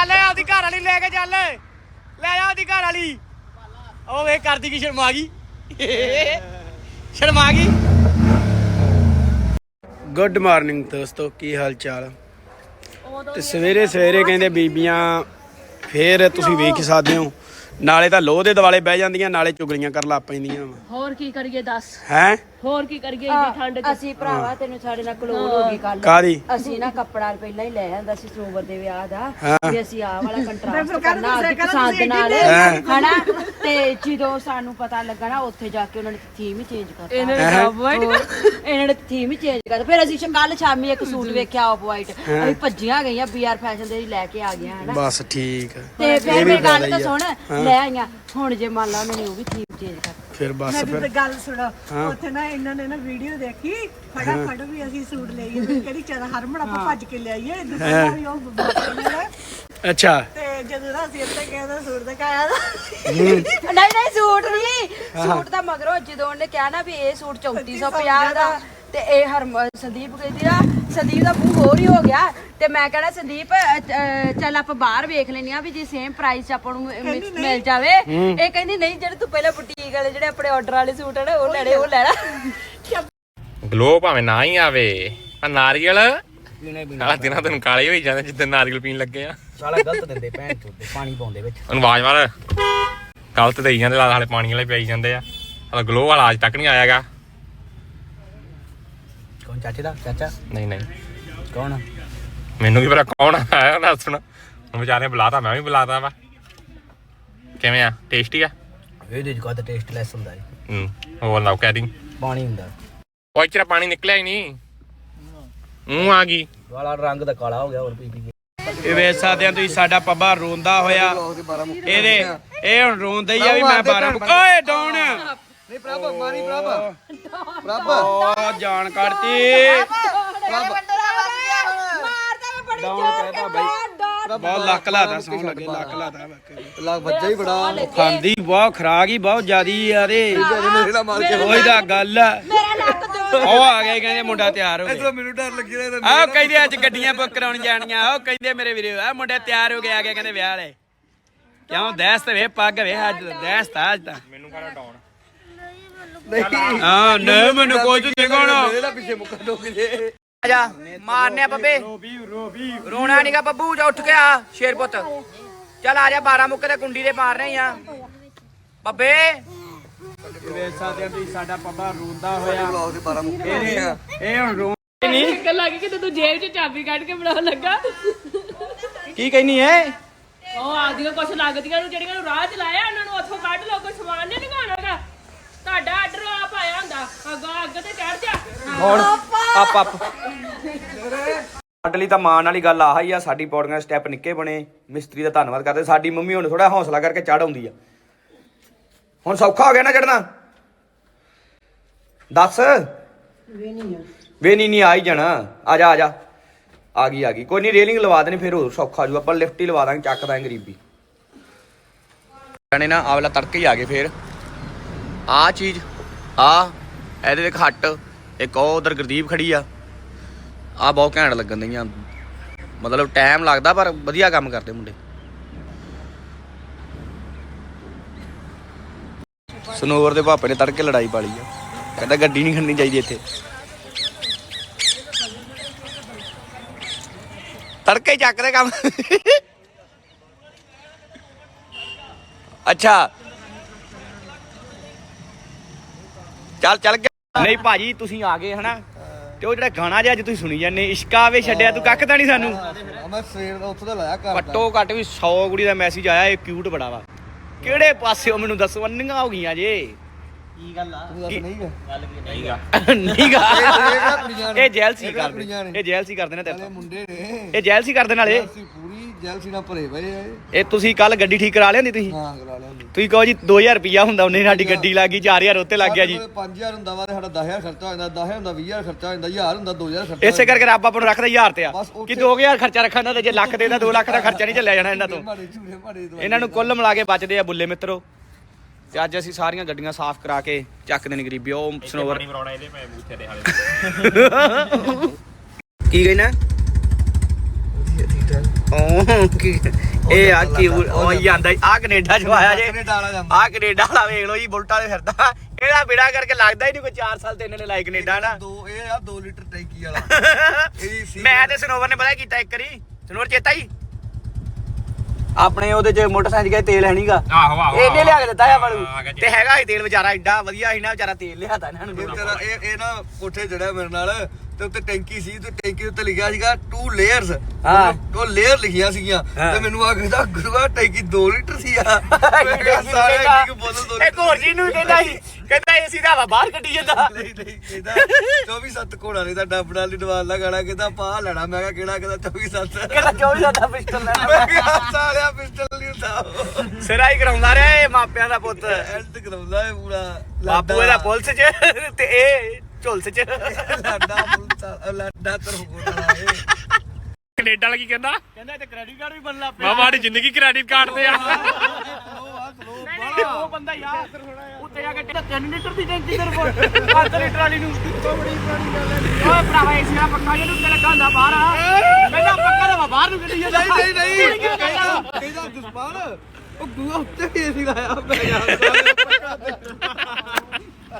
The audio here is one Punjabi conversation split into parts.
ਚੱਲ ਆਪਦੀ ਘਰ ਵਾਲੀ ਲੈ ਕੇ ਚੱਲ। ਲੈ ਜਾ ਆਪਦੀ ਘਰ ਵਾਲੀ। ਉਹ ਵੇ ਕਰਦੀ ਕੀ ਸ਼ਰਮਾ ਗਈ ਸ਼ਰਮਾ ਗਈ ਗੁੱਡ ਮਾਰਨਿੰਗ ਦੋਸਤੋ ਕੀ ਹਾਲ ਚਾਲ ਤੇ ਸਵੇਰੇ ਸਵੇਰੇ ਕਹਿੰਦੇ ਬੀਬੀਆਂ ਫੇਰ ਤੁਸੀਂ ਵੇਖ ਹੀ ਸਕਦੇ ਹੋ। ਨਾਲੇ ਤਾਂ ਲੋਹ ਦੇ ਦਿਵਾਲੇ ਬਹਿ ਜਾਂਦੀਆਂ ਨਾਲੇ ਚੁਗਲੀਆਂ ਕਰ ਲਾ ਪੈਂਦੀਆਂ ਹੋਰ ਕੀ ਕਰੀਏ ਦੱਸ। ਹੈ? ਹੋਰ ਕੀ ਕਰੀਏ ਇੰਨੀ ਠੰਡ ਚ? ਅਸੀਂ ਭਰਾਵਾ ਤੈਨੂੰ ਸਾਡੇ ਨਾਲ ਕਲੋਰ ਹੋ। ਗਈ ਕੱਲ ਕਾਦੀ ਅਸੀਂ ਨਾ ਕੱਪੜਾ ਪਹਿਲਾਂ ਹੀ ਲੈ ਆਂਦਾ ਸੀ ਸਰੋਵਰ ਦੇ ਵਿਆਹ ਦਾ। ਵੀ ਅਸੀਂ ਆਹ ਵਾਲਾ ਕੰਟਰਾਸਟ ਕਰਨਾ ਆਪਣੀ ਪਸੰਦ ਨਾਲ। ਹਨਾ? ਤੇ ਜਦੋਂ ਸਾਨੂੰ ਪਤਾ ਲੱਗਾ ਨਾ ਉੱਥੇ ਜਾ ਕੇ ਉਹਨਾਂ ਨੇ ਥੀਮ ਹੀ ਚੇਂਜ ਕਰਤਾ। ਇਹਨਾਂ ਨੇ ਵਾਈਟ ਹੋਰ, ਇਹਨਾਂ ਨੇ ਥੀਮ ਹੀ ਚੇਂਜ ਕਰਤਾ। ਫਿਰ ਅਸੀਂ ਕੱਲ ਸ਼ਾਮੀ ਇੱਕ ਸੂਟ ਵੇਖਿਆ ਆਫ ਵਾਈਟ ਅਸੀਂ ਭੱਜੀਆਂ ਗਈਆਂ ਬੀਆਰ ਫੈਸ਼ਨ ਦੇ ਹੀ ਲੈ ਕੇ ਆ ਗਈਆਂ ਹਨਾ? ਬਸ ਠੀਕ ਆ। ਤੇ ਫਿਰ ਮੇਰੀ ਗੱਲ ਤਾਂ। ਸੁਣ ਲੈ ਆਈਆਂ। ਹੁਣ ਜੇ ਮੰਨ ਲਾ ਉਹਨਾਂ ਨੇ ਉਹ ਵੀ ਥੀਮ ਚੇਂਜ ਕਰਤਾ। ਫਿਰ ਬਸ ਮੇਰੀ ਫਿਰ ਗੱਲ ਸੁਣੋ। ਉੱਥੇ ਨਾ ਇਹਨਾਂ ਨੇ ਨਾ ਵੀਡੀਓ ਦੇਖੀ ਫਟਾਫਟ ਵੀ ਅਸੀਂ ਸੂਟ ਲਈ ਕਿਹੜੀ ਚਲ ਹਰਮਣ ਆਪਾਂ ਭੱਜ ਕੇ ਲਿਆਈਏ ਦੁਕਾਨਦਾਰ ਉਹ ਬਾਬਾ ਨੇ ਅੱਛਾ। ਤੇ ਜਦੋਂ ਨਾ ਅਸੀਂ ਇੱਥੇ ਗਏ ਤਾਂ ਸੂਟ ਦਿਖਾਇਆ ਤਾਂ ਨਹੀਂ। ਨਹੀਂ ਸੂਟ ਨਹੀਂ। ਸੂਟ ਦਾ ਮਗਰੋਂ ਜਦੋਂ ਉਹਨੇ ਕਿਹਾ ਨਾ ਵੀ ਇਹ ਸੂਟ 3450 ਦਾ। ਤੇ ਇਹ ਹਰਮ ਸੰਦੀਪ ਕਹਿੰਦੀ ਆ ਸੰਦੀਪ ਦਾ ਮੂੰਹ ਹੋਰ ਹੀ ਹੋ ਗਿਆ। ਤੇ ਮੈਂ ਕਹਿਣਾ ਸੰਦੀਪ ਅ, ਅ, ਚੱਲ ਆਪਾਂ ਬਾਹਰ ਵੇਖ ਲੈਣੀ ਆ ਵੀ ਜੇ ਸੇਮ ਪ੍ਰਾਈਸ 'ਚ ਆਪਾਂ ਨੂੰ ਮਿ- ਮਿਲ ਜਾਵੇ। ਇਹ ਕਹਿੰਦੀ ਨਹੀਂ ਜਿਹੜੇ ਤੂੰ ਪਹਿਲਾਂ ਬੁਟੀਕ ਵਾਲੇ ਜਿਹੜੇ ਆਪਣੇ ਆਰਡਰ ਵਾਲੇ ਸੂਟ ਆ ਨਾ ਉਹ ਲੈਣੇ ਉਹ ਲੈਣਾ ਗਲੋ ਭਾਵੇਂ ਨਾ ਹੀ ਆਵੇ। ਆ ਨਾਰੀਅਲ? ਸਾਲਾ ਦਿਨਾਂ ਤੈਨੂੰ ਕਾਲੇ ਹੋਈ ਜਾਂਦੇ ਜਿੱਦਾਂ ਨਾਰੀਅਲ ਪੀਣ ਲੱਗੇ ਆ। ਸਾਲਾ ਗਲਤ ਦਿੰਦੇ ਭੈਣ ਚੋਦੇ ਪਾਣੀ ਪਾਉਂਦੇ ਵਿੱਚ। ਉਹਨੂੰ ਆਵਾਜ਼ ਮਾਰ। ਗਲਤ ਦੇਈ ਜਾਂਦੇ ਹਾਲੇ ਪਾਣੀ ਵਾਲੇ ਪਿਆਈ ਜਾਂਦੇ ਆ। ਆ ਗਲੋ ਵਾਲਾ ਅੱਜ ਤੱਕ ਨਹੀਂ ਆਇਆਗਾ। ਚਾਚੇ ਦਾ ਚਾਚਾ? ਨਹੀਂ ਨਹੀਂ। ਕੌਣ ਮੈਨੂੰ ਕੀ ਪਤਾ ਕੌਣ ਆਇਆ ਨਾ ਸੁਣ। ਹੁਣ ਵਿਚਾਰੇ ਬੁਲਾਤਾ ਮੈਂ ਵੀ ਬੁਲਾਤਾ ਵਾ। ਕਿਵੇਂ ਆ? ਟੇਸਟੀ ਆ? ਇਹਦੇ ਤਾਂ ਟੇਸਟ ਲੈਸ ਹੁੰਦਾ ਹੈ ਹੂੰ ਹੋਰ ਲਾਓ ਦੀ ਪਾਣੀ ਹੁੰਦਾ। ਉਹ ਇਚਰਾ ਪਾਣੀ ਨਿਕਲਿਆ ਹੀ ਨਹੀਂ। ਮੂੰਹ ਆ ਗਈ। ਵਾਲਾ ਰੰਗ ਦਾ ਕਾਲਾ ਹੋ ਗਿਆ ਹੋਰ ਪੀ ਪੀ ਕੇ। ਇਹ ਵੇਖ ਸਕਦੇ ਆ ਤੁਸੀਂ ਸਾਡਾ ਪੱਬਾ ਰੋਂਦਾ ਹੋਇਆ। ਇਹਦੇ ਇਹ ਹੁਣ ਰੋਂਦਾ ਹੀ ਆ ਵੀ ਮੈਂ 12 ਓਏ ਡਾਉਣ। ਨਹੀਂ ਪ੍ਰਭ ਮਾਰੀ ਪ੍ਰਭ। ਪ੍ਰਭ। ਓ ਜਾਨ ਕੱਢਤੀ। ਡਾਉਣ ਕਹਿਤਾ ਬਾਈ ਬਹੁਤ ਲੱਕ ਲਾਦਾ ਸੌਂ ਲੱਗੇ ਲੱਕ ਲਾਦਾ ਲੱਗ ਵੱਜਾ ਹੀ ਬੜਾ। ਖਾਂਦੀ ਬਹੁਤ ਖਰਾਕ ਹੀ ਬਹੁਤ ਜ਼ਿਆਦੀ ਯਾਰੇ ਮੇਰਾ ਮਾਰ ਕੇ ਉਹੀ ਤਾਂ ਗੱਲ ਆ। ਉਹ ਆ ਗਏ ਕਹਿੰਦੇ ਮੁੰਡਾ ਤਿਆਰ ਹੋ ਗਿਆ। ਮੈਨੂੰ ਡਰ ਲੱਗੀ ਰਿਹਾ ਆਹ ਕਹਿੰਦੇ ਅੱਜ ਗੱਡੀਆਂ ਬੁੱਕ ਕਰਾਉਣ ਜਾਣੀਆਂ ਆਹ ਕਹਿੰਦੇ ਮੇਰੇ ਵੀਰੇ ਆ ਮੁੰਡੇ ਤਿਆਰ ਹੋ ਗਏ ਆ ਗਏ ਕਹਿੰਦੇ ਵਿਆਹ ਵਾਲੇ। ਕਿਉਂ ਦਹਿਸ ਤੇ ਵੇ ਪੱਗ ਵੇ ਅੱਜ ਦਹਿਸ ਤਾਂ ਅੱਜ ਤਾਂ। ਮੈਨੂੰ ਕਰਾ ਡਾਉਣ ਹਾਂ ਨਹੀਂ ਮੈਨੂੰ ਕੁਝ ਨਹੀਂ ਕਹਣਾ ਇਹਦਾ ਪਿੱਛੇ ਮੁੱਕਾ ਡੋਕ ਜੇ। ਆਜਾ ਮਾਰਨੇ ਆ ਬੱਬੇ। ਰੋਣਾ ਨਹੀਂਗਾ ਬੱਬੂ ਜਾ ਉੱਠ ਕੇ ਆ ਸ਼ੇਰ ਪੁੱਤ। ਚੱਲ ਆ ਜਾ 12 ਮੁੱਕੇ ਤੇ ਕੁੰਡੀ ਦੇ ਮਾਰ ਰਹੇ ਆ। ਬੱਬੇ। ਸਕਦੇ ਆ ਤੁਸੀਂ ਸਾਡਾ ਪੱਬਾ ਰੋਂਦਾ ਹੋਇਆ। ਬਲੌਗ ਦੇ 12 ਮੁੱਕੇ ਆ। ਇਹ ਹੁਣ ਰੋ ਨਹੀਂ। ਨਿਕਲ ਲੱਗੀ ਕਿ ਤੂੰ ਜੇਬ 'ਚ ਚਾਬੀ ਕੱਢ ਕੇ ਬਣਾਉਣ ਲੱਗਾ। ਕੀ ਕਹਿਨੀ ਐ? ਉਹ ਆਦੀਆਂ ਕੁਛ ਲੱਗਦੀਆਂ ਨੂੰ ਜਿਹੜੀਆਂ ਨੂੰ ਰਾਹ ਚ ਲਾਇਆ ਉਹਨਾਂ ਨੂੰ ਉੱਥੋਂ ਕੱਢ ਲਓ ਕੋਈ ਸਮਾਨ ਨਹੀਂ ਲਗਾਉਣਾਗਾ ਤੁਹਾਡਾ ਆਰਡਰ ਆਪ ਆਇਆ ਹੁੰਦਾ। ਅੱਗਾ ਅੱਗ ਤੇ ਚੜ ਜਾ। ਹੁਣ ਆਪ ਆਪ। ਸਾਡੇ ਲਈ ਤਾਂ ਮਾਣ ਵਾਲੀ ਗੱਲ ਆਹ ਹੀ ਆ ਸਾਡੀ ਪੌੜੀਆਂ ਸਟੈਪ ਨਿੱਕੇ ਬਣੇ। ਮਿਸਤਰੀ ਦਾ ਧੰਨਵਾਦ ਕਰਦੇ। ਸਾਡੀ ਮੰਮੀ ਹੁਣ ਥੋੜਾ ਹੌਸਲਾ ਕਰਕੇ ਚੜ ਆਉਂਦੀ ਆ। ਹੁਣ ਸੌਖਾ ਹੋ ਗਿਆ ਨਾ ਚੜਨਾ ਦੱਸ। ਵੇ ਨਹੀਂ ਨਹੀਂ ਆ ਹੀ ਜਾਣਾ। ਆ ਜਾ ਆ ਜਾ। ਆ ਗਈ ਆ ਗਈ। ਕੋਈ ਨਹੀਂ ਰੇਲਿੰਗ ਲਵਾ ਦੇਣੀ ਫਿਰ ਹੋਰ ਸੌਖਾ ਜੂ। ਆਪਾਂ ਲਿਫਟ ਹੀ ਲਵਾ ਦਾਂਗੇ ਚੱਕ ਦਾਂਗੇ ਗਰੀਬੀ। ਜਾਣੇ ਨਾ ਆਵਲਾ ਤੜਕੇ ਹੀ ਆ ਗਏ ਫੇਰ। ਆ ਚੀਜ਼, ਆ, ਇਹਦੇ ਦੇ ਖੱਟ, ਇੱਕ ਉਹ ਉਧਰ ਗੁਰਦੀਪ ਖੜੀ ਆ। ਆ ਬਹੁਤ ਘੈਂਟ ਲੱਗਣ ਦਈਆਂ ਮਤਲਬ ਟਾਈਮ ਲੱਗਦਾ ਪਰ ਵਧੀਆ ਕੰਮ ਕਰਦੇ ਮੁੰਡੇ। ਸਨੋਵਰ ਦੇ ਭਾਪੇ ਨੇ ਤੜਕੇ ਲੜਾਈ ਪਾਲੀ ਆ। ਕਹਿੰਦਾ ਗੱਡੀ ਨਹੀਂ ਖੜਨੀ ਚਾਹੀਦੀ ਇੱਥੇ। ਤੜਕੇ ਚੱਕਦੇ ਕੰਮ। ਅੱਛਾ ਚੱਲ ਚੱਲ ਗਿਆ। ਨਹੀਂ ਭਾਜੀ ਤੁਸੀਂ ਆ ਗਏ ਹਨਾ? ਤੇ ਉਹ ਜਿਹੜਾ ਗਾਣਾ ਜਿਹਾ ਅੱਜ ਤੁਸੀਂ ਸੁਣੀ ਜਾਂਦੇ ਇਸ਼ਕਾ ਵੇ ਛੱਡਿਆ ਤੂੰ ਕੱਖ ਤਾਂ ਨਹੀਂ ਸਾਨੂੰ? ਮੈਂ ਸਵੇਰ ਦਾ ਉੱਥੋਂ ਦਾ ਲਾਇਆ ਘਰ ਦਾ। ਘੱਟੋ ਘੱਟ ਵੀ 100 ਕੁੜੀ ਦਾ ਮੈਸੇਜ ਆਇਆ ਇਹ ਕਿਊਟ ਬੜਾ ਵਾ। ਕਿਹੜੇ ਪਾਸਿਓ ਮੈਨੂੰ ਦੱਸੋ ਅੰਨੀਆਂ ਹੋ ਗਈਆਂ ਜੇ। ਤੂੰ ਦੱਸ ਨਹੀਂ ਗਾ। ਨਹੀਂਗਾ ਨਹੀਂਗਾ ਇਹ ਕੁੜੀਆਂ ਨੇ। ਇਹ ਜੈਲਸੀ ਇਹ ਕਰਦੇ ਕੁੜੀਆਂ ਨੇ। ਇਹ ਜੈਲਸੀ ਕਰਦੇ ਨੇ ਤੇਰੇ ਨਾਲੇ ਤੋਂ ਮੁੰਡੇ ਨੇ। ਇਹ ਜੈਲਸੀ ਕਰਦੇ ਨਾਲੇ ਪੂਰੀ ਜੈਲਸੀ ਨਾਲ ਭਰੇ ਪਏ ਆ ਇਹ। ਇਹ ਤੁਸੀਂ ਕੱਲ ਗੱਡੀ ਠੀਕ ਕਰਾ ਲਿਆਂਦੀ ਤੁਸੀਂ? ਹਾਂ ਕਰਾ ਲਿਆ ਤੁਸੀਂ ਕਹੋ ਜੀ 2000 ਰੁਪਿਆ ਹੁੰਦਾ ਉਹਨੇ ਸਾਡੀ ਗੱਡੀ ਲੱਗ ਗਈ 4000 ਉੱਤੇ ਲੱਗ ਗਿਆ ਜੀ। 5000 ਹੁੰਦਾ ਵਾ ਤੇ ਸਾਡਾ 10000 ਖਰਚਾ ਹੋ ਜਾਂਦਾ 10000 ਹੁੰਦਾ 20000 ਖਰਚਾ ਹੋ ਜਾਂਦਾ 1000 ਹੁੰਦਾ 2000 ਖਰਚਾ ਇਸੇ ਕਰਕੇ ਰੱਬ ਆਪਾਂ ਨੂੰ ਰੱਖਦਾ 1000 ਤੇ ਆ। ਬਸ ਉੱਥੇ- ਕਿ 2000 ਖਰਚਾ ਰੱਖਣ ਦਾ ਤੇ ਜੇ ਲੱਖ ਦੇ ਦਾ 2 ਲੱਖ ਦਾ ਖਰਚਾ ਨਹੀਂ ਚੱਲਿਆ ਜਾਣਾ ਇਹਨਾਂ ਤੋਂ। ਮਾੜੇ ਝੂੜੇ ਮਾੜੇ ਦਵਾਈ ਇਹਨਾਂ ਨੂੰ ਕੁੱਲ ਮਿਲਾ ਕੇ ਬਚਦੇ ਆ ਬੁੱਲੇ ਮਿੱਤਰੋ। ਤੇ ਅੱਜ ਅਸੀਂ ਸਾਰੀਆਂ ਗੱਡੀਆਂ ਸਾਫ਼ ਕਰਾ ਕੇ ਚੱਕਦੇ ਨੇ ਗਰੀਬੀ ਉਹ ਸਨੋਵਰ। ਪਾਣੀ ਬਣਾਉਣਾ ਇਹਦੇ ਮੈਂ ਬੂਥੇ ਦੇ ਹਾਲੇ। ਕੀ ਕਹਿਣਾ? ਕੀ- ਇਹ ਆ ਕੀ ਉਹ ਜਾਂਦਾ ਆ ਕੈਨੇਡਾ ਚ ਆਇਆ ਜੇ। ਕੈਨੇਡਾ ਵਾਲਾ ਜਾਂਦਾ। ਆ ਕੈਨੇਡਾ ਵਾਲਾ ਵੇਖ ਲਓ ਜੀ ਬੁਲਟਾਂ ਤੇ ਫਿਰਦਾ। ਇਹਦਾ ਬਿੜਾ ਕਰਕੇ ਲੱਗਦਾ ਹੀ ਨਹੀਂ ਕੋਈ 4 ਸਾਲ ਤੇ ਇਹਨੇ ਲਾਇਕ ਕੈਨੇਡਾ ਨਾ। ਦੋ ਇਹ ਆ 2 ਲੀਟਰ ਟੈਂਕੀ ਵਾਲਾ। ਮੈਂ ਤੇ ਸਨੋਵਰ ਨੇ ਪਤਾ ਕੀਤਾ ਇੱਕ ਵਾਰੀ? ਸਨੋਵਰ ਚੇਤਾ ਹੀ? ਆਪਣੇ ਉਹਦੇ ਚ ਮੋਟਰਸਾਈਕਲ ਦਾ ਤੇਲ ਹੈ ਨਹੀਂਗਾ ਆਹੋ ਆਹੋ ਇਹਨੇ ਲਿਆ ਕੇ ਦਿੱਤਾ ਆ ਜੀ। ਤੇ ਹੈਗਾ ਹੀ ਤੇਲ ਵਿਚਾਰਾ ਐਡਾ ਵਧੀਆ ਸੀ ਨਾ ਵਿਚਾਰਾ ਤੇਲ ਲਿਆਤਾ ਇਹਨਾਂ ਇਹ ਨੂੰ ਤੇਰਾ ਇਹ ਇਹ ਨਾ ਕੋਠੇ ਚੜਿਆ ਮੇਰੇ ਨਾਲ। ਤੇ ਉੱਤੇ ਟੈਂਕੀ ਸੀ ਤੇ ਟੈਂਕੀ ਉੱਤੇ ਲਿਖਿਆ ਸੀਗਾ 2 ਲੇਅਰਸ ਹਾਂ। ਉਹ ਲੇਅਰ ਲਿਖੀਆਂ ਸੀਗੀਆਂ। ਤੇ ਮੈਨੂੰ ਆ ਕਹਿੰਦਾ ਗੁਰੂਆ ਟੈਂਕੀ 2 ਲੀਟਰ ਸੀ ਆ। ਮੈਂ ਕਿਹਾ ਸਾਰਾ ਇੰਨੀ ਕੁ ਬੋਤਲ ਦੋ ਇੱਕ ਹੋਰ ਜੀ ਨੂੰ ਕਹਿੰਦਾ ਸੀ। ਕਹਿੰਦਾ ਏਸੀ ਦਾ ਹਵਾ ਬਾਹਰ ਕੱਢੀ ਜਾਂਦਾ। ਨਹੀਂ ਨਹੀਂ ਕਹਿੰਦਾ 24 7 ਘੋੜਾ ਨੇ ਤਾਂ ਡੱਬ ਨਾਲ ਹੀ ਡਵਾਲ ਦਾ ਗਾਣਾ ਕਹਿੰਦਾ ਪਾ ਲੈਣਾ। ਮੈਂ ਕਿਹਾ ਕਿਹੜਾ? ਕਹਿੰਦਾ 24 7 ਕਹਿੰਦਾ 24 ਦਾ ਪਿਸਟਲ ਲੈਣਾ। ਮੈਂ ਕਿਹਾ ਸਾਲਿਆ ਪਿਸਟਲ ਨਹੀਂ ਹੁੰਦਾ ਸਿਰਾ ਹੀ ਕਰਾਉਂਦਾ ਰਿਹਾ ਇਹ ਮਾਪਿਆਂ ਦਾ ਪੁੱਤ। ਐਂਡ ਕਰਾਉਂਦਾ ਹੈ ਪੂਰਾ। ਬਾਪੂ ਇਹਦਾ ਪੁਲਿਸ 'ਚ ਤੇ ਇਹ ਝੁਲਸ 'ਚ। ਲਾਡਾ ਪੁਲਿਸ ਲਾਡਾ ਇਹ। ਕੈਨੇਡਾ ਵਾਲਾ ਕੀ ਕਹਿੰਦਾ? ਕਹਿੰਦਾ ਤੇ ਕ੍ਰੈਡਿਟ ਕਾਰਡ ਵੀ ਬਣਨਾ ਮਾਮਾ ਸਾਡੀ ਜ਼ਿੰਦਗੀ ਕ੍ਰੈਡਿਟ ਕਾਰਡ ਤੇ ਆ। ਉਹ ਬੰਦਾ ਯਾਰ। ਉੱਤੇ ਜਾ ਕੇ 3 ਲੀਟਰ ਦੀ ਟੈਂਕੀ ਦੇ ਰਿਪੋਰਟ 5 ਲੀਟਰ ਵਾਲੀ ਨੂੰ। ਬੜੀ ਪੁਰਾਣੀ ਗੱਲ ਹੈ ਓਏ ਭਰਾਵਾ ਏਸੀ ਦਾ ਪੱਕਾ ਜਿਹਨੂੰ ਤੇ ਲੱਗਾ ਹੁੰਦਾ ਬਾਹਰ ਆ। ਕਹਿੰਦਾ ਪੱਕਾ ਦਾ ਬਾਹਰ ਨੂੰ ਕੱਢੀ ਜਾਂਦਾ। ਨਹੀਂ ਨਹੀਂ ਨਹੀਂ। ਕਹਿੰਦਾ ਕਹਿੰਦਾ ਜਸਪਾਲ ਉਹ ਗੂਆ ਉੱਤੇ ਵੀ ਏਸੀ ਲਾਇਆ ਮੈਂ ਕਿਹਾ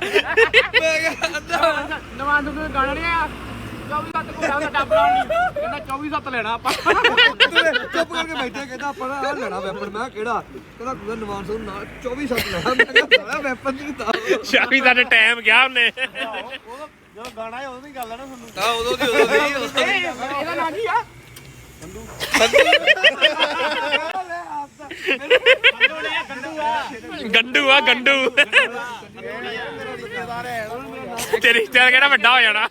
ਮੈਂ ਕਿਹਾ ਅੱਧਾ ਨਵਾਂ ਨੂੰ ਗਾਣਾ ਨਹੀਂ ਆ 24 ਸੱਤ ਘੋੜਾ ਦਾ ਡੱਬ ਲਾਉਣ ਲਈ। ਕਹਿੰਦਾ 24 ਸੱਤ ਲੈਣਾ ਆਪਾਂ। ਤੂੰ ਚੁੱਪ ਕਰਕੇ ਬੈਠੇ ਕਹਿੰਦਾ ਆਪਾਂ ਨਾ ਆਹ ਲੈਣਾ ਵੈਪਨ ਮੈਂ ਕਿਹਾ ਕਿਹੜਾ? ਕਹਿੰਦਾ ਗੁਰੂ ਨਵਾਨ ਸਿੰਘ ਨਾ 24 ਸੱਤ ਲੈਣਾ। ਮੈਂ ਕਿਹਾ ਸਾਲਾ ਵੈਪਨ ਦੀ ਤਾਂ। ਸ਼ਾਮੀ ਦਾ ਟਾਈਮ ਗਿਆ ਉਹਨੇ। ਹਾਂ ਉਦੋਂ ਦੀ ਉਦੋਂ ਦੀ। ਇਹਦਾ ਨਾਂ ਕੀ ਆ? ਗੰਡੂ ਆ ਗੰਡੂ। ਰਿਸ਼ਤੇਦਾਰ ਕਿਹੜਾ ਵੱਡਾ ਹੋ ਜਾਣਾ?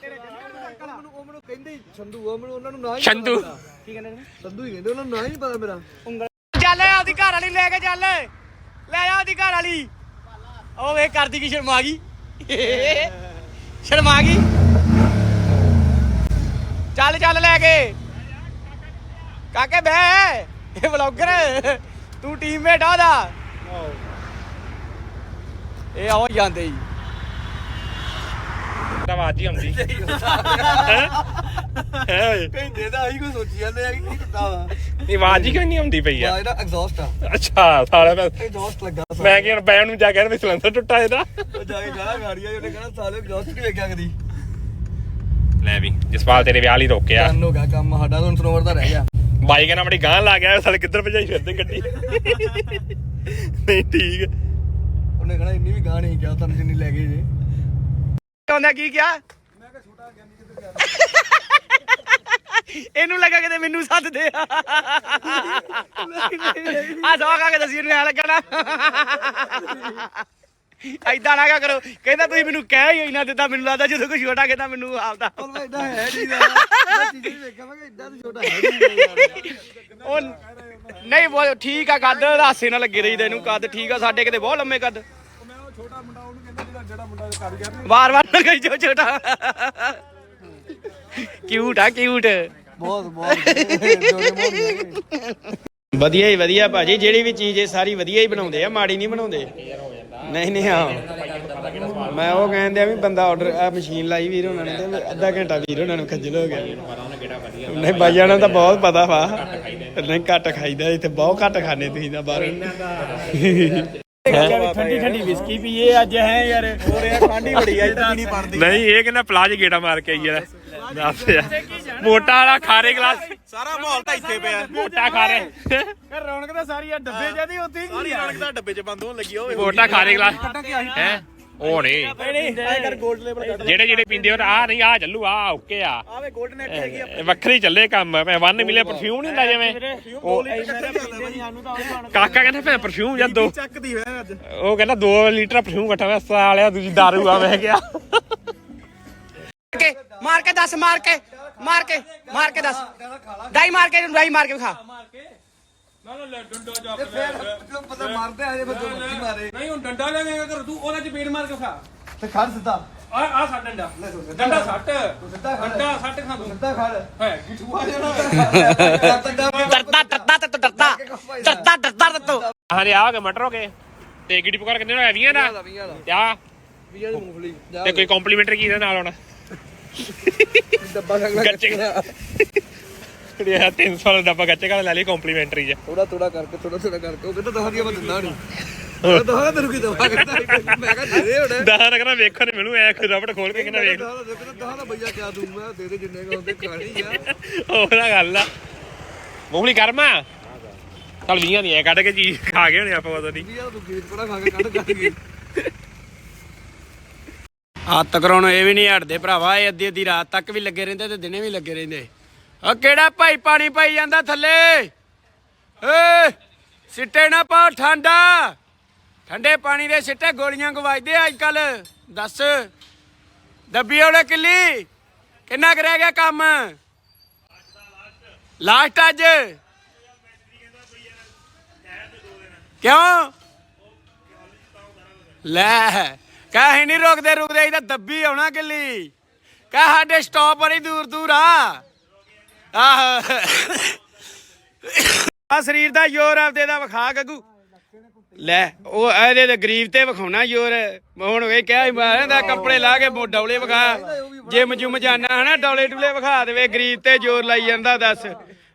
ਉਹ ਮੈਨੂੰ ਕਹਿੰਦੇ ਹੀ ਸੰਧੂ ਉਹ ਮੈਨੂੰ ਉਹਨਾਂ ਨੂੰ ਨਾ ਹੀ ਸ਼ੰਦੂ ਕੀ ਕਹਿੰਦੇ ਨੇ ਸੰਧੂ ਹੀ ਕਹਿੰਦੇ ਉਹਨਾਂ ਨੂੰ ਨਾ ਹੀ ਪਤਾ ਮੇਰਾ ਚੱਲ ਆਪਦੀ ਘਰ ਵਾਲੀ ਲੈ ਕੇ ਚੱਲ। ਲੈ ਜਾ ਆਪਦੀ ਘਰ ਵਾਲੀ। ਉਹ ਵੇ ਕਰਦੀ ਕੀ ਸ਼ਰਮਾ ਗਈ। ਸ਼ਰਮਾ ਗਈ। ਚੱਲ ਚੱਲ ਲੈ ਕੇ। ਕਾਕੇ ਬਹਿ। ਇਹ ਵਲੌਗਰ। ਤੂੰ ਟੀਮਮੇਟ ਆ ਉਹਦਾ। ਇਹ ਆਉ ਜਾਂਦੇ ਜੀ। ਤਾਂ ਆਵਾਜ਼ ਹੀ ਆਉਂਦੀ। ਹੈ? ਕਹਿੰਦੇ ਦਾ ਆਹੀ ਕੋਈ ਸੋਚੀ ਜਾਂਦੇ ਆ ਕਿ ਕੀ ਹੁੰਦਾ ਵਾ। ਇਹ ਆਵਾਜ਼ ਹੀ ਕਿਉਂ ਨਹੀਂ ਆਉਂਦੀ ਪਈ ਆ? ਆ ਇਹਦਾ ਐਗਜ਼ੌਸਟ ਆ। ਅੱਛਾ ਸਾਲੇ ਮੈਂ ਐਗਜ਼ੌਸਟ ਲੱਗਾ ਸਾ ਮੈਂ ਕਿਹਾ ਬੈਨ ਨੂੰ ਜਾ ਕੇ ਵੀ ਸਿਲੰਡਰ ਟੁੱਟਾ ਇਹਦਾ। ਉਹ ਜਾ ਕੇ ਗਾਣਾ ਗਾੜੀਆਂ ਉਹਨੇ ਕਹਿਣਾ ਸਾਲੇ ਐਗਜ਼ੌਸਟ ਨਹੀਂ ਵੇਖਿਆ ਕਦੀ। ਲੈ ਵੀ ਜਸਪਾਲ ਤੇਰੇ ਵਿਆਹ ਲਈ ਰੋਕਿਆ ਡਨ ਹੋ ਗਿਆ ਕੰਮ ਸਾਡਾ ਤਾਂ ਹੁਣ ਸਨੋਵਰ ਦਾ ਰਹਿ ਗਿਆ। ਬਾਈ ਕਹਿੰਦਾ ਬੜੀ ਗਾਂ ਲਾ ਗਿਆ ਸਾਲੇ ਕਿੱਧਰ ਭਜਾਈ ਫਿਰਦੇ ਗੱਡੀ। ਨਹੀਂ ਠੀਕ। ਉਹਨੇ ਕਹਿਣਾ ਇੰਨੀ ਵੀ ਗਾਹ ਨਹੀਂ ਕਿਹਾ ਤੁਹਾਨੂੰ ਜਿੰਨੀ ਲੈ ਗਏ ਜੇ। ਕਹਿੰਦਾ ਕੀ ਕਿਹਾ? ਇਹਨੂੰ ਲੱਗਾ ਕਿਤੇ ਮੈਨੂੰ ਸੱਦਦੇ ਆ ਆ ਸਵਾ ਕੇ ਦੱਸੀ, ਇਹਨੂੰ ਲੱਗਣਾ ਐਦਾਂ ਨਾ। ਕਰੋ। ਕਹਿੰਦਾ, ਤੁਸੀਂ ਮੈਨੂੰ ਕਹਿ ਹੀ ਇੰਨਾ ਦਿੱਤਾ, ਮੈਨੂੰ ਲੱਗਦਾ ਜਦੋਂ ਕੋਈ ਛੋਟਾ ਕਹਿੰਦਾ, ਮੈਨੂੰ ਆਪਦਾ। ਪਰ ਮੈਂ ਹੈ ਨਹੀਂ ਮੈਂ ਚੀਜ਼ ਨਹੀਂ ਮੈਂ ਕਿ ਇਦਾਂ ਛੋਟਾ ਹੈ ਨਹੀਂ ਉਹ ਨਹੀਂ ਬੋਲ ਠੀਕ ਆ, ਕੱਦ, ਹਾਸੇ ਨਾਲ ਲੱਗੇ ਰਹੀਦਾ ਇਹਨੂੰ, ਕੱਦ ਠੀਕ ਆ, ਸਾਡੇ ਕਿਤੇ ਬਹੁਤ ਲੰਮੇ ਕੱਦ। ਛੋਟਾ ਵਾਰ ਵਾਰ ਨਾ ਕਹੀ ਜੋ ਛੋਟਾ। ਕਿਊਟ ਆ ਕਿਊਟ ਬਹੁਤ ਬਹੁਤ ਵਧੀਆ। ਹੀ ਵਧੀਆ ਭਾਜੀ ਜਿਹੜੀ ਵੀ ਚੀਜ਼ ਹੈ ਸਾਰੀ ਵਧੀਆ ਹੀ ਬਣਾਉਂਦੇ ਆ ਮਾੜੀ ਨਹੀਂ ਬਣਾਉਂਦੇ। ਨਹੀਂ ਨਹੀਂ ਹਾਂ। ਮੈਂ ਉਹ ਕਹਿੰਦੇ ਆ ਵੀ ਬੰਦਾ ਆਰਡਰ ਆ ਮਸ਼ੀਨ ਲਾਈ ਵੀਰ ਉਹਨਾਂ ਨੇ ਤੇ ਅੱਧਾ ਘੰਟਾ ਵੀਰ ਉਹਨਾਂ ਨੂੰ ਖੱਜਲ ਹੋ ਗਿਆ। ਨਹੀਂ ਬਾਈਆਂ ਨੂੰ ਤਾਂ ਬਹੁਤ ਪਤਾ ਵਾ। ਨਹੀਂ ਘੱਟ ਖਾਈਦਾ ਇੱਥੇ ਬਹੁਤ ਘੱਟ ਖਾਣੇ ਤੁਸੀਂ ਤਾਂ ਬਾਹਰ। ਠੰਡੀ ਠੰਡੀ ਵਿਸਕੀ ਪੀਏ ਅੱਜ ਹੈ ਯਾਰ। ਹੋਰ ਯਾਰ ਠੰਡੀ ਬੜੀ ਆ ਤਾਂ ਨਹੀਂ ਪੜਦੀ ਨਹੀਂ ਇਹ ਕਹਿੰਦਾ ਪਲਾਜ ਗੇੜਾ ਮਾਰ ਕੇ ਆਈ ਯਾਰ ਦੱਸ ਯਾਰ। ਮੋਟਾ ਵਾਲਾ ਖਾਰੇ ਗਲਾਸ। ਸਾਰਾ ਮਾਹੌਲ ਤਾਂ ਇੱਥੇ ਪਿਆ। ਮੋਟਾ ਖਾਰੇ। ਯਾਰ ਰੌਣਕ ਤਾਂ ਸਾਰੀ ਆ ਡੱਬੇ ਜਦੀ ਉੱਥੇ ਹੀ ਰੌਣਕ ਤਾਂ ਡੱਬੇ 'ਚ ਬੰਦ ਹੋਣ ਲੱਗੀ ਹੋਵੇ ਮੋਟਾ ਖਾਰੇ ਗਲਾਸ। ਹੈ? ਉਹ ਨਹੀਂ। ਨਹੀਂ ਨਹੀਂ ਐ ਕਰ 골ਡ ਲੈਵਲ ਕੱਢ ਜਿਹੜੇ ਜਿਹੜੇ ਪੀਂਦੇ ਉਹ ਆ ਨਹੀਂ ਆ ਚੱਲੂ ਆ ਓਕੇ ਆ। ਆਵੇ 골ਡ ਨੈਟ ਹੈਗੀ ਆ ਇਹ ਵੱਖਰੀ ਚੱਲੇ ਕੰਮ ਮੈਂ ਵਨ ਮਿਲੇ ਪਰਫਿਊਮ ਨਹੀਂ ਹੁੰਦਾ ਜਿਵੇਂ। ਉਹ ਕਾਕਾ ਕਹਿੰਦਾ ਮੈਂ ਪਰਫਿਊਮ ਜਾਂ ਦੋ? ਚੱਕਦੀ ਹੋਇਆ ਅੱਜ। ਉਹ ਕਹਿੰਦਾ 2 ਲੀਟਰ ਪਰਫਿਊਮ ਇਕੱਠਾ ਮੈਂ ਸਾਲਿਆ ਦੂਜੀ ਦਾਰੂ ਆ ਮੈਂ ਕਿਹਾ। ਕੇ ਮਾਰ ਕੇ ਦੱਸ ਮਾਰ ਕੇ ਮਾਰ ਕੇ ਮਾਰ ਕੇ ਦੱਸ। ਡਾਈ ਮਾਰ ਕੇ ਡਾਈ ਮਾਰ ਕੇ ਖਾ ਤੇ ਫਿਰ ਤੈਨੂੰ ਪਤਾ ਮਾਰਦੇ ਆ ਜੇ ਫਿਰ ਦੋ ਮੱਤੀ ਮਾਰੇ। ਨਹੀਂ ਹੁਣ ਡੰਡਾ ਲੈ ਕੇ ਕਰ ਤੂੰ ਉਹਨਾਂ ਚ ਪੇੜ ਮਾਰ ਕੇ ਖਾ। ਤੇ ਖੜ ਸਿੱਧਾ। ਆ ਆ ਸੱਟ ਡੰਡਾ। ਡੰਡਾ ਸੱਟ। ਸਿੱਧਾ ਖੜ। ਡੰਡਾ ਸੱਟ ਖਾ ਤੂੰ। ਸਿੱਧਾ ਖੜ। ਹੈ ਗਿੱਠੂਆ ਜਿਹੜਾ। ਡਰਦਾ ਡਰਦਾ ਤੇ ਤੂੰ ਡਰਦਾ। ਡਰਦਾ ਡਰਦਾ ਤੇ ਤੂੰ। ਹਾਂ ਜੀ ਆ ਕੇ ਮਟਰ ਹੋ ਗਏ। ਤੇ ਗਿੜੀ ਪੁਕਾਰ ਕਿੰਨੇ ਹੋਇਆ? 20 ਦਾ? ਤੇ ਆ ਵੀ ਵਾਲੀ ਮੂੰਗਫਲੀ ਜਾ। ਤੇ ਕੋਈ ਕੰਪਲੀਮੈਂਟਰੀ ਕੀ ਇਹਦੇ ਨਾਲ ਆਉਣਾ ਡੱਬਾ ਖੰਗਲਾ ਗੱਚੇ। ਕੁੜੀ ਆ 300 ਵਾਲਾ ਡੱਬਾ ਕੱਚੇ ਘਰ ਲੈ ਲਈ ਕੰਪਲੀਮੈਂਟਰੀ ਚ ਥੋੜਾ ਥੋੜਾ ਕਰਕੇ ਥੋੜਾ ਥੋੜਾ ਕਰਕੇ। ਉਹ ਕਹਿੰਦਾ ਦਹਾਂ ਦੀਆਂ ਮੈਂ ਦਿੰਦਾ ਨਹੀਂ ਉਹ ਦਹਾਂ ਤੈਨੂੰ ਕੀ ਦਵਾ ਕਹਿੰਦਾ ਮੈਂ ਕਿਹਾ ਦੇ ਦੇ ਹੁਣ। ਦਹਾਂ ਰਕਣਾ ਵੇਖੋ ਨੇ ਮੈਨੂੰ ਐ ਰਬੜ ਖੋਲ ਕੇ ਕਿੰਨਾ ਵੇਖ। ਦਹਾਂ ਦਾ ਦਹਾਂ ਦਾ ਬਈਆ ਕਿਆ ਦੂੰ ਮੈਂ ਦੇ ਦੇ ਜਿੰਨੇ ਕੁ ਹੁੰਦੇ ਖਾਣੀ ਆ। ਉਹਦਾ ਗੱਲ ਆ। ਮੂੰਗਲੀ ਕਰਮਾ ਚਲ 20 ਦੀਆਂ ਕੱਢ ਕੇ ਚੀਜ਼ ਖਾ ਗਏ ਹੋਣੇ ਆਪਾਂ ਪਤਾ ਨਹੀਂ ਵੀ ਯਾਰ ਤੂੰ ਗੇਟ ਪੜਾ ਖਾ ਕੇ ਕੱਢ ਕੱਢ ਕੇ। ਹੱਥ ਕਰਾਉਣ ਇਹ ਵੀ ਨਹੀਂ ਹਟਦੇ ਭਰਾਵਾ ਇਹ ਅੱਧੀ ਅੱਧੀ ਰਾਤ ਤੱਕ ਵੀ ਲੱਗੇ ਰਹਿੰਦੇ ਤੇ ਦਿਨੇ ਵੀ ਲੱਗੇ ਰਹਿੰਦੇ। ਓ ਕਿਹੜਾ ਭਾਈ ਪਾਣੀ ਪਾਈ ਜਾਂਦਾ ਥੱਲੇ? ਏ, ਸਿੱਟੇ ਨਾ ਪਾਓ ਠੰਡਾ। ਠੰਡੇ ਪਾਣੀ ਦੇ ਸਿੱਟੇ ਗੋਲੀਆਂ ਗਵਾਜਦੇ ਅੱਜ ਕੱਲ ਦੱਸ। ਦੱਬੀ ਉਹਨੇ ਕਿੱਲੀ? ਕਿੰਨਾ ਕੁ ਗਿਆ ਕੰਮ? ਲਾਸਟ ਅੱਜ। ਕਿਉਂ? ਲੈ, ਕਾਹੇ ਨਹੀਂ ਰੁਕਦੇ ਰੁਕਦੇ ਇਹਦਾ ਦੱਬੀ ਆਉਣਾ ਕਿੱਲੀ। ਕਹ ਸਾਡੇ ਸਟਾਪ ਬੜੀ ਦੂਰ ਦੂਰ ਆ। ਆਹ। ਆ ਸਰੀਰ ਦਾ ਜ਼ੋਰ ਆਪਦੇ ਦਾ ਵਿਖਾ ਗੱਗੂ। ਲੈ ਉਹ ਇਹਦੇ ਤੇ ਗਰੀਬ ਤੇ ਵਿਖਾਉਣਾ ਜ਼ੋਰ। ਹੁਣ ਵੇ ਕਿਹਾ ਸੀ ਮਾਰਿਆ ਦਾ ਕੱਪੜੇ ਲਾ ਕੇ ਮੋ ਡੌਲੇ ਵਿਖਾ। ਜਿਮ ਜੁਮ ਜਾਣਾ ਹਨਾ ਡੌਲੇ ਡੁਲੇ ਵਿਖਾ ਦੇਵੇ ਗਰੀਬ ਤੇ ਜ਼ੋਰ ਲਾਈ ਜਾਂਦਾ ਦੱਸ।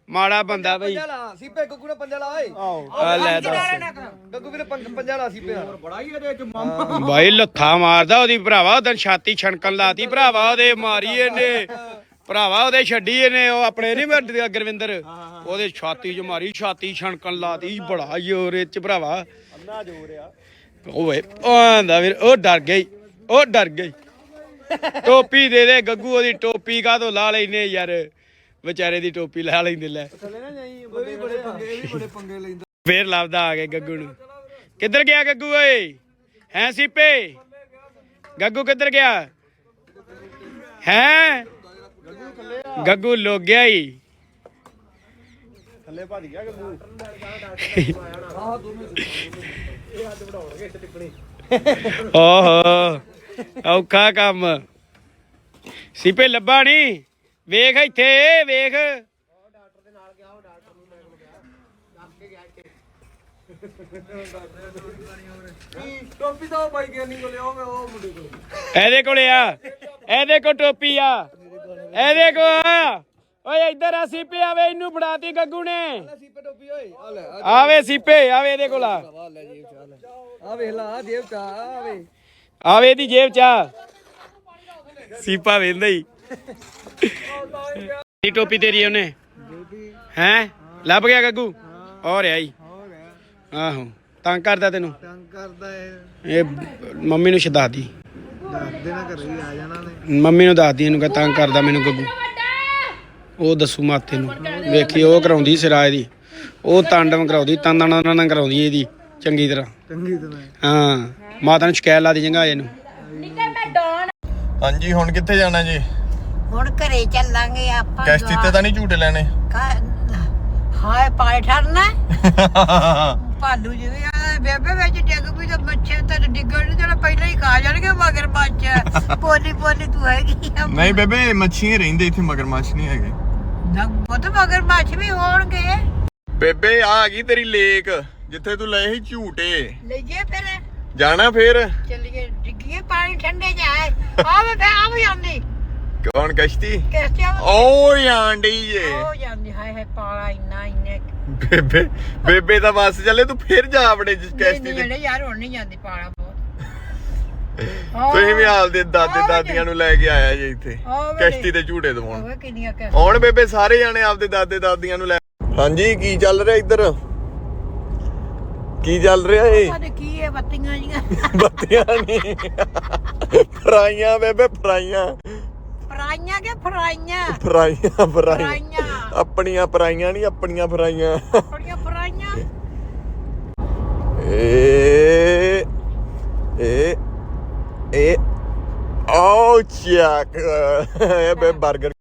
ਮਾੜਾ ਬੰਦਾ ਬਈ। ਪੰਜਾ ਲਾ ਸੀਪੇ ਗੱਗੂ ਨੇ ਪੰਜਾ ਲਾ ਓਏ। ਆ ਲੈ ਦੱਸ। ਗੱਗੂ ਵੀਰੇ ਪੰਜ- ਪੰਜਾ ਲਾ ਸੀਪੇ ਬੜਾ ਹੀ ਇਹਦੇ ਚ ਬਾਈ ਲੱਥਾ ਮਾਰਦਾ ਉਹਦੀ ਭਰਾਵਾ ਉਹਦਾਂ ਛਾਤੀ ਛਣਕਣ ਲਾਤੀ ਭਰਾਵਾ ਉਹਦੇ ਮਾਰੀ ਇਹਨੇ। ਭਰਾਵਾ ਉਹਦੇ ਛੱਡੀ ਇਹਨੇ ਉਹ ਆਪਣੇ ਨਹੀਂ ਮਰਦੇ ਗੁਰਵਿੰਦਰ। ਉਹਦੇ ਛਾਤੀ 'ਚ ਮਾਰੀ ਛਾਤੀ ਛਣਕਣ ਲਾਤੀ ਬੜਾ ਜ਼ੋਰ ਇਹ 'ਚ ਭਰਾਵਾ। ਅੰਨਾ ਜ਼ੋਰ ਆ। ਓਏ ਉਹ ਆਂਦਾ ਵੀਰ ਉਹ ਡਰ ਗਈ ਉਹ ਡਰ ਗਈ। ਟੋਪੀ ਦੇ ਦੇ ਗੱਗੂ ਉਹਦੀ ਟੋਪੀ ਕਾਹਤੋਂ ਲਾ ਲੈਨੇ ਯਾਰ? ਵਿਚਾਰੇ ਦੀ ਟੋਪੀ ਲਾ ਲੈਂਦੇ ਲੈ। ਉਹ ਵੀ ਬੜੇ ਪੰਗੇ ਇਹ ਵੀ ਬੜੇ ਪੰਗੇ ਲੈਂਦਾ। ਫੇਰ ਲੱਭਦਾ ਆ ਕੇ ਗੱਗੂ ਨੂੰ। ਕਿੱਧਰ ਗਿਆ ਗੱਗੂ ਓਏ? ਹੈ ਸੀਪੇ? ਗੱਗੂ ਕਿੱਧਰ ਗਿਆ? ਹੈ? ਗੱਗੂ ਲੁੱਕ ਗਿਆ ਹੀ ਥੱਲੇ ਭੱਜ ਗਿਆ ਗੱਗੂ। ਓਹੋ ਔਖਾ ਕੰਮ। ਸੀਪੇ ਲੱਭਾ ਨਹੀਂ ਵੇਖ ਇੱਥੇ ਵੇਖ। ਟੋਪੀ ਤਾਂ ਉਹ ਬਾਈ ਗਿਆ ਨਹੀਂ ਕੋਲੇ ਉਹ ਮੈਂ ਉਹ ਮੁੰਡੇ ਕੋਲ। ਇਹਦੇ ਕੋਲੇ ਆ ਇਹਦੇ ਕੋ ਟੋਪੀ ਆ। ਇਹਦੇ ਕੋ ਆ। ਓਏ ਇੱਧਰ ਆ ਸੀਪੇ ਆਵੇ ਇਹਨੂੰ ਫੜਾਤੀ ਗੱਗੂ ਨੇ। ਸੀਪੇ ਟੋਪੀ ਓਏ ਆ ਲੈ ਆ ਆਵੇ ਸੀਪੇ ਆਵੇ ਇਹਦੇ ਕੋਲ ਆ। ਆ ਲੈ ਜੇਬ ਚ ਵੇਖ ਲਾ ਜੇਬ ਆਵੇ ਆਵੇ ਇਹਦੀ ਜੇਬ ਚ ਸੀਪਾ ਵੇਂਦਾ ਹੀ। ਕੀ ਟੋਪੀ ਤੇਰੀ ਉਹਨੇ? ਹੈ? ਲੱਭ ਗਿਆ ਗੱਗੂ? ਹੋ ਰਿਹਾ ਹੀ ਆਹੋ ਤੰਗ ਕਰਦਾ ਤੈਨੂੰ? ਤੰਗ ਕਰਦਾ ਇਹ ਮੰਮੀ ਨੂੰ ਛਦਾ ਦੀ ਦੱਸਦੇ ਨਾ ਘਰੇ ਹੀ ਆ ਜਾਣਾ ਨੇ। ਮੰਮੀ ਨੂੰ ਦੱਸਦੀ ਇਹਨੂੰ ਕਿ ਤੰਗ ਕਰਦਾ ਮੈਨੂੰ ਗੱਗੂ। ਉਹ ਦੱਸੂ ਮਾਤੇ ਨੂੰ। ਵੇਖੀ ਉਹ ਕਰਾਉਂਦੀ ਸਿਰਾਏ ਦੀ। ਉਹ ਤਾਂਡਵ ਕਰਾਉਂਦੀ ਤੰਦਣਾ ਨਾਲ ਕਰਾਉਂਦੀ ਇਹਦੀ ਚੰਗੀ ਤਰ੍ਹਾਂ। ਚੰਗੀ ਤਰ੍ਹਾਂ। ਹਾਂ ਮਾਤਾ ਨੂੰ ਸ਼ਿਕਾਇਤ ਲਾ ਦੀ ਚੰਗਾ ਇਹਨੂੰ। ਹਾਂਜੀ ਹੁਣ ਕਿੱਥੇ ਜਾਣਾ ਜੀ? ਹੁਣ ਘਰੇ ਚੱਲਾਂਗੇ ਆਪਾਂ ਕੈਸਟੀ ਤੇ ਤਾਂ ਨਹੀਂ ਝੂਟੇ ਲੈਣੇ? ਹਾਏ ਪਾਏ ਠਰਨਾ? ਭਾਲੂ ਜਿਵੇਂ ਬੇਬੇ ਵਿੱਚ ਡਿੱਗ ਵੀ ਤਾਂ ਬੱਚੇ ਤਾਂ ਡਿੱਗਣ ਨਹੀਂ ਦੇਣਾ ਪਹਿਲਾਂ ਹੀ ਖਾ ਜਾਣਗੇ ਮਗਰ ਬੱਚ ਪੋਲੀ ਪੋਲੀ ਤੂੰ ਹੈਗੀ ਆ। ਨਹੀਂ ਬੇਬੇ ਮੱਛੀਆਂ ਰਹਿੰਦੇ ਇੱਥੇ ਮਗਰਮੱਛ ਨਹੀਂ ਹੈਗੇ। ਨਾ ਉਹ ਤਾਂ ਮਗਰ ਬੱਚ ਵੀ ਹੋਣਗੇ। ਬੇਬੇ ਆ ਆ ਗਈ ਤੇਰੀ ਲੇਕ ਜਿੱਥੇ ਤੂੰ ਲਏ ਸੀ ਝੂਟੇ। ਲਈਏ ਫਿਰ। ਜਾਣਾ ਫੇਰ? ਚੱਲੀਏ ਡਿੱਗੀਏ ਪਾਣੀ ਠੰਡੇ ਜਾਏ ਆ ਫੇ ਆ ਵੀ ਆਉਂਦੀ ਕੌਣ ਕਸ਼ਤੀ? ਕਿਸ ਤੇ ਓ ਜਾਂਦੀ ਏ ਹੋ ਜਾਂਦੀ ਹਾਏ ਹਾਏ ਪਾਲਾ ਇੰਨਾ ਇੰਨੇ ਬੇਬੇ ਬੇਬੇ ਤਾਂ ਬੱਸ ਚੱਲੇ ਤੂੰ ਫਿਰ ਜਾ ਆਪਣੇ ਕਸ਼ਤੀ ਨਹੀਂ ਤੇ ਜਿਹੜੇ ਯਾਰ ਹੁਣ ਨਹੀਂ ਜਾਂਦੀ ਪਾਲਾ ਬਹੁਤ। ਤੁਸੀਂ ਵੀ ਆਪਦੇ ਦਾਦੇ। ਦਾਦੀਆਂ ਨੂੰ ਲੈ ਕੇ ਆਇਆ ਜੀ ਇੱਥੇ। ਕਸ਼ਤੀ ਤੇ ਝੂਟੇ ਦਵਾਉਣ। ਹੋਵੇ ਕਿੰਨੀਆਂ ਕਿ ਹੁਣ ਬੇਬੇ ਸਾਰੇ ਜਾਣੇ ਆਪਦੇ ਦਾਦੇ ਦਾਦੀਆਂ ਨੂੰ ਲੈ ਹਾਂਜੀ ਕੀ ਚੱਲ ਰਿਹਾ ਇੱਧਰ? ਕੀ ਚੱਲ ਰਿਹਾ ਏ? ਸਾਡੇ ਕੀ ਹੈ ਬੱਤੀਆਂ ਜੀਆਂ। ਬੱਤੀਆਂ ਨਹੀਂ ਫਰਾਈਆਂ ਬੇਬੇ ਫਰਾਈਆਂ। ਫਰਾਈਆਂ ਕਿ ਫਰਾਈਆਂ? ਫਰਾਈਆਂ ਫਰਾਈਆਂ। ਫਰਾਈਆਂ। ਆਪਣੀਆਂ ਫਰਾਈਆਂ ਨਹੀਂ ਆਪਣੀਆਂ ਫਰਾਈਆਂ। ਆਪਣੀਆਂ ਫਰਾਈਆਂ। ਏ ਏ ਏ ਆਓ ਚੱਕ। ਇਹ ਬੇ 버ਗਰ